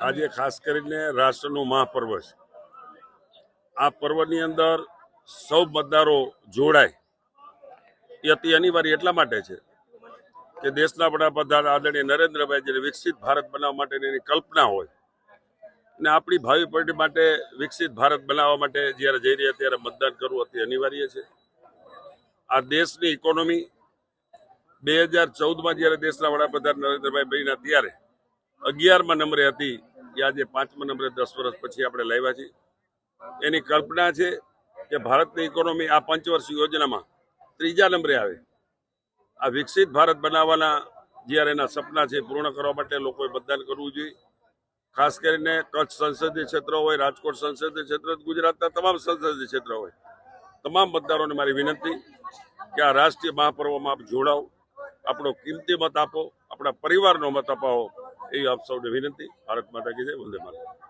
આજે ખાસ કરીને રાષ્ટ્રનું મહાપર્વ છે. આ પર્વની અંદર સૌ મતદારો જોડાય. એ અતિ અનિવાર્ય એટલા માટે છે કે દેશના વડાપ્રધાન આદરણીય નરેન્દ્રભાઈ જેને વિકસિત ભારત બનાવવા માટેની એની કલ્પના હોય ને આપણી ભાવિ પેઢી માટે વિકસિત ભારત બનાવવા માટે જ્યારે જઈ રહ્યા ત્યારે મતદાન કરવું અતિ અનિવાર્ય છે. આ દેશની ઇકોનોમી બે હજાર ચૌદમાં જ્યારે દેશના વડાપ્રધાન નરેન્દ્રભાઈ બન્યા ત્યારે અગિયારમાં નંબરે હતી. એ આજે પાંચમા નંબરે દસ વર્ષ પછી આપણે લાવ્યા છીએ. એની કલ્પના છે કે ભારતની ઇકોનોમી આ પંચવર્ષ યોજનામાં ત્રીજા નંબરે આવે. આ વિકસિત ભારત બનાવવાના જ્યારે એના સપના છે પૂર્ણ કરવા માટે લોકોએ મતદાન કરવું જોઈએ. ખાસ કરીને કચ્છ સંસદીય ક્ષેત્ર હોય, રાજકોટ સંસદીય ક્ષેત્ર ગુજરાતના તમામ સંસદીય ક્ષેત્ર હોય. તમામ મતદારોને મારી વિનંતી કે આ રાષ્ટ્રીય મહાપર્વમાં આપ જોડાઓ. આપણો કિંમતી મત આપો, આપણા પરિવારનો મત અપાવો. એવી આપ સૌને વિનંતી. ભારત માતા કી જય વંદે યુ